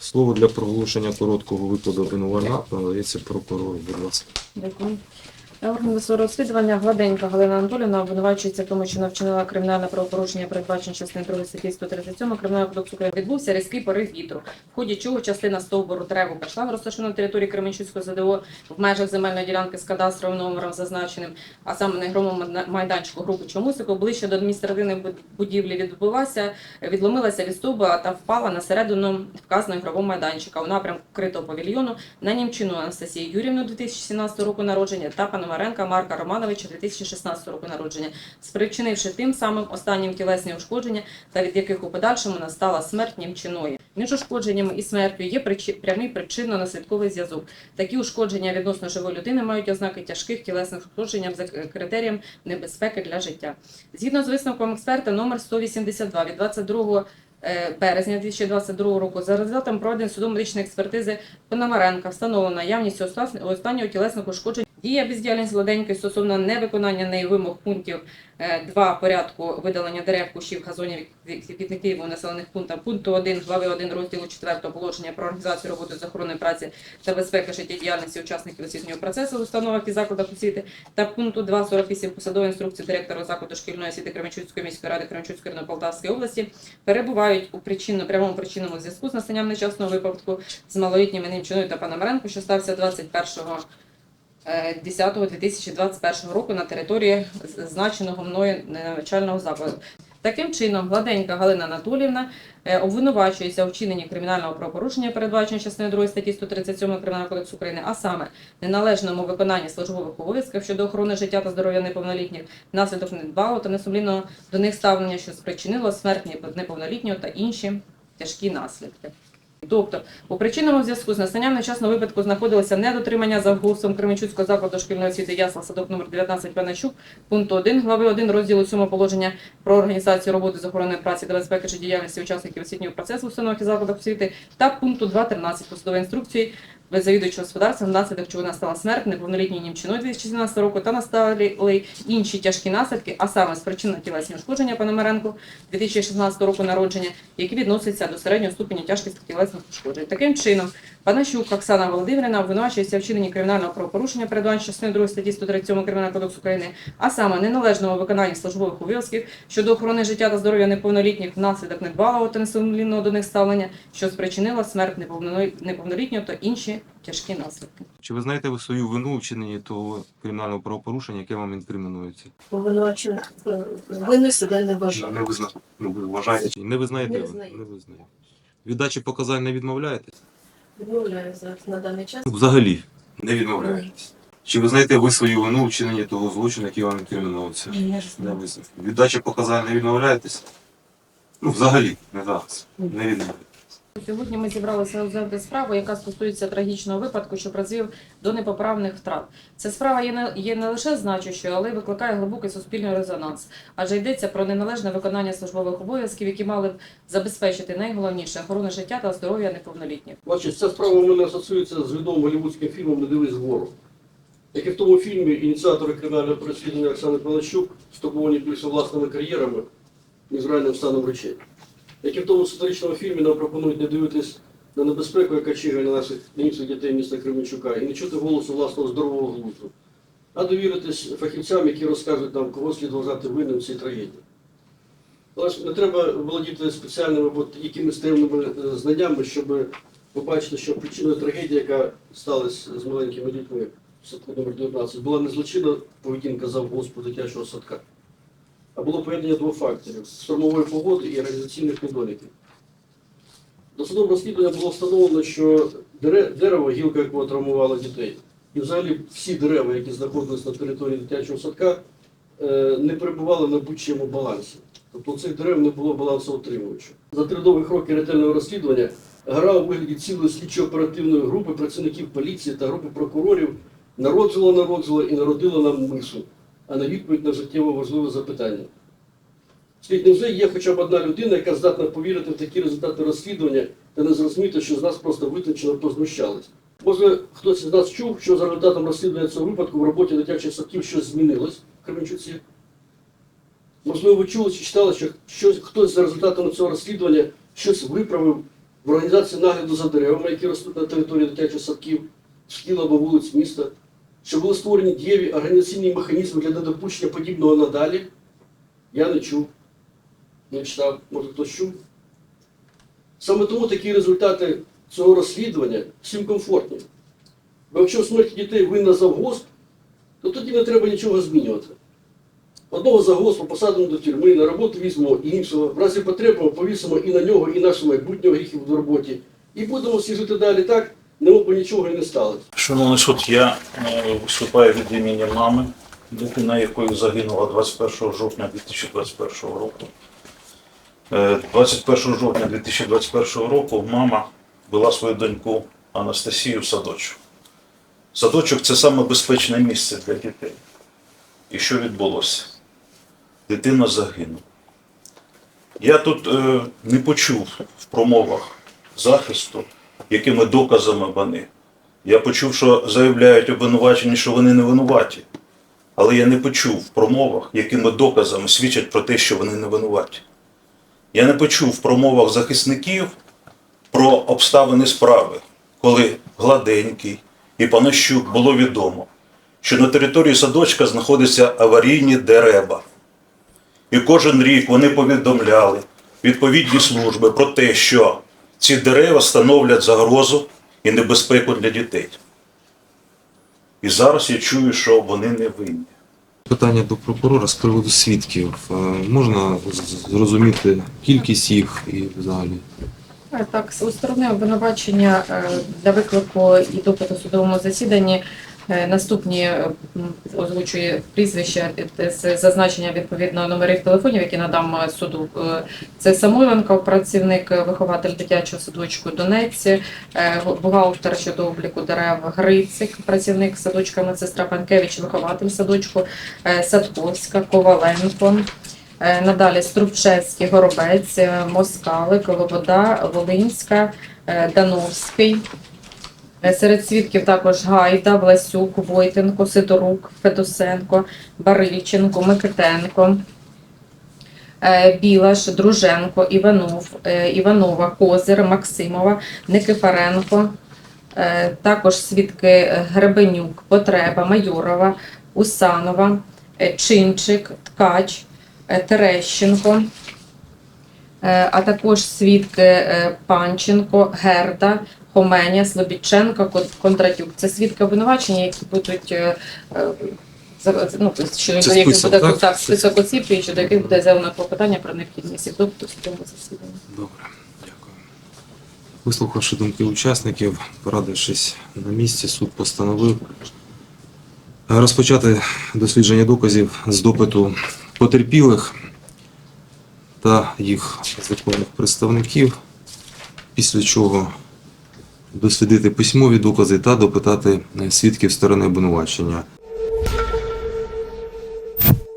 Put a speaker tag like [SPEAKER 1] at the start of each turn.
[SPEAKER 1] Слово для проголошення короткого викладу обвинувальна надається прокурору, будь ласка.
[SPEAKER 2] Дякую. Орган розслідування. Гладенька Галина Анатолівна обвинувачується в тому, що вона вчинила кримінальне правопорушення, передбачене частиною 2 статті 137 Кримінального кодексу України. Відбувся різкий порив вітру, в ході чого частина стовбуру дереву каштан, розташована на території Кременчуцького ЗДО в межах земельної ділянки з кадастровим номером зазначеним, а саме на ігровому майданчику групи Чомусику, ближче до адміністративної будівлі відбулася, відломилася від стовба та впала на середину вказаного ігрового майданчика у напрямку критого павільйону на Німчину Анастасію Юрівну 2017 року народження та Пономаренка Марка Романовича 2016 року народження, спричинивши тим самим останнім тілесні ушкодження, та від яких у подальшому настала смерть Німчиної. Між ушкодженнями і смертю є прямий причинно-наслідковий зв'язок. Такі ушкодження відносно живої людини мають ознаки тяжких тілесних ушкоджень за критерієм небезпеки для життя. Згідно з висновком експерта номер 182 від 22 е, березня 2022 року за результатом проведення судово-медичної експертизи Пономаренка встановлено наявність останнього тілесних ушкоджень. Дія бездіяльність Владенької стосовно невиконання нею вимог пунктів 2 порядку видалення дерев, кущів, газонів квітників у населених пунктах. Пункту 1 глави 1 розділу 4 положення про організацію роботи з охорони праці та безпеки життєдіяльності учасників освітнього процесу в установах і закладах освіти. Та пункту 2.48 посадової інструкції директора закладу шкільної освіти Кременчуцької міської ради Кременчуцької району Полтавської області перебувають у причинно прямому причинному зв'язку з настанням нещасного випадку з малолітніми Німчиною та Пономаренко, що стався 21 е, 10.2021 року на території зазначеного мною навчального закладу. Таким чином, Гладенька Галина Анатоліївна е, обвинувачується у вчиненні кримінального правопорушення, передбаченого частиною 2 статті 137 Кримінального кодексу України, а саме неналежному виконанні службових обов'язків щодо охорони життя та здоров'я неповнолітніх, внаслідок недбалого та несумлінного до них ставлення, що спричинило смерть неповнолітнього та інші тяжкі наслідки. Тобто, у причинному зв'язку з настанням нещасного випадку знаходилося недотримання за завгустом Кременчуцького закладу шкільної освіти ясла садок номер 19 Паначук, пункту 1 глави 1 розділу 7 положення про організацію роботи з охорони праці та безпеки чи діяльності учасників освітнього процесу в установах і закладах освіти та пункту 2.13 посадової інструкції без завідувача господарства, наслідок чого настала смерть неповнолітньої німчиною 2017 року та настали інші тяжкі наслідки, а саме спричина тілесні ушкодження Пономаренко 2016 року народження, які відносяться до середнього ступеня тяжкості тілесних ушкоджень. Таким чином, Панащук Оксана Володимирівна обвинувачується в вчиненні кримінального правопорушення, передбаченого частиною 2 статті 137 Кримінального кодексу України, а саме неналежного виконання службових обов'язків щодо охорони життя та здоров'я неповнолітніх внаслідок недбалого та несумлінного до них ставлення, що спричинило смерть неповнолі- неповнолітнього та інші тяжкі наслідки.
[SPEAKER 1] Чи ви знаєте ви свою вину у вчиненні того кримінального правопорушення, яке вам інкримінується?
[SPEAKER 3] Обвинувачена винною себе не вважає.
[SPEAKER 1] Не визна... ну, ви вважаєте? Не визнаєте
[SPEAKER 3] Не
[SPEAKER 1] ви?
[SPEAKER 3] визнаю.
[SPEAKER 1] Не визнаю. Віддачі показань не відмовляєтесь?
[SPEAKER 3] Відмовляю зараз на даний час.
[SPEAKER 1] Взагалі не відмовляєтесь. Чи ви знаєте ви свою вину у вчиненні того злочину, який вам інкримінується?
[SPEAKER 3] Ні, не
[SPEAKER 1] Не
[SPEAKER 3] знаю.
[SPEAKER 1] визнаю. Показань не відмовляєтесь? Ну, взагалі, не зараз. Не відмовляєтесь.
[SPEAKER 2] Сьогодні ми зібралися розглянути справу, яка стосується трагічного випадку, що призвів до непоправних втрат. Ця справа є не, є не лише значущою, але й викликає глибокий суспільний резонанс, адже йдеться про неналежне виконання службових обов'язків, які мали б забезпечити найголовніше охорону життя та здоров'я неповнолітніх.
[SPEAKER 4] Значить, ця справа у мене асоціюється з відомим голівудським фільмом Не дивись вгору. Як і в тому фільмі ініціатори кримінального переслідування Оксани Палащук стурбовані більше власними кар'єрами, ніж реальним станом речей. Як і в тому сатиричному фільмі нам пропонують не дивитись на небезпеку, яка чигає на наших на інших дітей міста Кременчука, і не чути голосу власного здорового глузду, а довіритись фахівцям, які розкажуть нам, кого слід вважати винним цій трагедії. Але не треба володіти спеціальними або якимись таємними е, знаннями, щоб побачити, що причиною трагедії, яка сталася з маленькими дітьми в садку номер 19, була не злочинна поведінка завгоспу дитячого садка, було поєднання двох факторів штормової погоди і організаційних недоліків. До судового розслідування було встановлено, що дерево, гілка якого травмувала дітей, і взагалі всі дерева, які знаходились на території дитячого садка, е, не перебували на будь-чому балансі. Тобто у цих дерев не було балансоутримувача. За три довгих роки ретельного розслідування гра у вигляді цілої слідчо-оперативної групи працівників поліції та групи прокурорів народжувала, народжувала і народила нам мишу, а не відповідь на життєво важливе запитання. Слід невже є хоча б одна людина, яка здатна повірити в такі результати розслідування та не зрозуміти, що з нас просто виключено познущались. Може, хтось із нас чув, що за результатом розслідування цього випадку в роботі дитячих садків щось змінилось в Кременчуці? Можливо, ви чули чи читали, що щось, хтось за результатами цього розслідування щось виправив в організації нагляду за деревами, які ростуть на території дитячих садків, шкіл або вулиць міста, що були створені дієві організаційні механізми для недопущення подібного надалі, я не чув, не читав, може хтось чув. Саме тому такі результати цього розслідування всім комфортні. Бо якщо в смерті дітей винна завгосп, то тоді не треба нічого змінювати. Одного завгоспу посадимо до тюрми, на роботу візьмемо іншого, в разі потреби повісимо і на нього, і нашого майбутнього гріхів в роботі. І будемо всі жити далі так, немов би нічого і не сталося.
[SPEAKER 5] Шановний суд, я е, виступаю від імені мами, дитина якої загинула 21 жовтня 2021 року. Е, 21 жовтня 2021 року мама вела свою доньку Анастасію в садочок. Садочок це саме безпечне місце для дітей. І що відбулося? Дитина загинула. Я тут е, не почув в промовах захисту, якими доказами вони. Я почув, що заявляють обвинувачені, що вони не винуваті. Але я не почув в промовах, якими доказами свідчать про те, що вони не винуваті. Я не почув в промовах захисників про обставини справи, коли Гладенький і Панощук було відомо, що на території садочка знаходяться аварійні дерева. І кожен рік вони повідомляли відповідні служби про те, що ці дерева становлять загрозу і небезпеку для дітей. І зараз я чую, що вони не винні.
[SPEAKER 1] Питання до прокурора з приводу свідків. Е, Можна зрозуміти кількість їх і взагалі?
[SPEAKER 2] Е, Так, у сторони обвинувачення е, для виклику і допиту судовому засіданні наступні е, озвучує прізвища е, з зазначення відповідно номерів телефонів, які надам е, суду. Е, Це Самойленко, працівник, е, вихователь дитячого садочку Донець, е, бухгалтер щодо обліку дерев Грицик, працівник садочка медсестра Панкевич, вихователь садочку е, Садковська, Коваленко. Е, Надалі Струбчевський, Горобець, е, Москалик, Лобода, Волинська, е, Дановський. Е, Серед свідків також Гайда, Власюк, Войтенко, Сидорук, Федосенко, Барильченко, Микитенко, е, Білаш, Друженко, Іванов, е, Іванова, Козир, Максимова, Никифаренко. Е, Також свідки Гребенюк, Потреба, Майорова, Усанова, Чинчик, Ткач, Терещенко, а також свідки Панченко, Герда, Хоменя, Слобідченко, Кон- Кондратюк. Це свідки обвинувачення, які будуть е, е, ну, щодо яких
[SPEAKER 1] список,
[SPEAKER 2] буде
[SPEAKER 1] так?
[SPEAKER 2] так, список осіб, і щодо яких буде заявлено клопотання про необхідність в судовому засіданні.
[SPEAKER 1] Добре, дякую. Вислухавши думки учасників, порадившись на місці, суд постановив е, розпочати дослідження доказів з допиту потерпілих та їх законних представників, після чого дослідити письмові докази та допитати е, свідків сторони обвинувачення.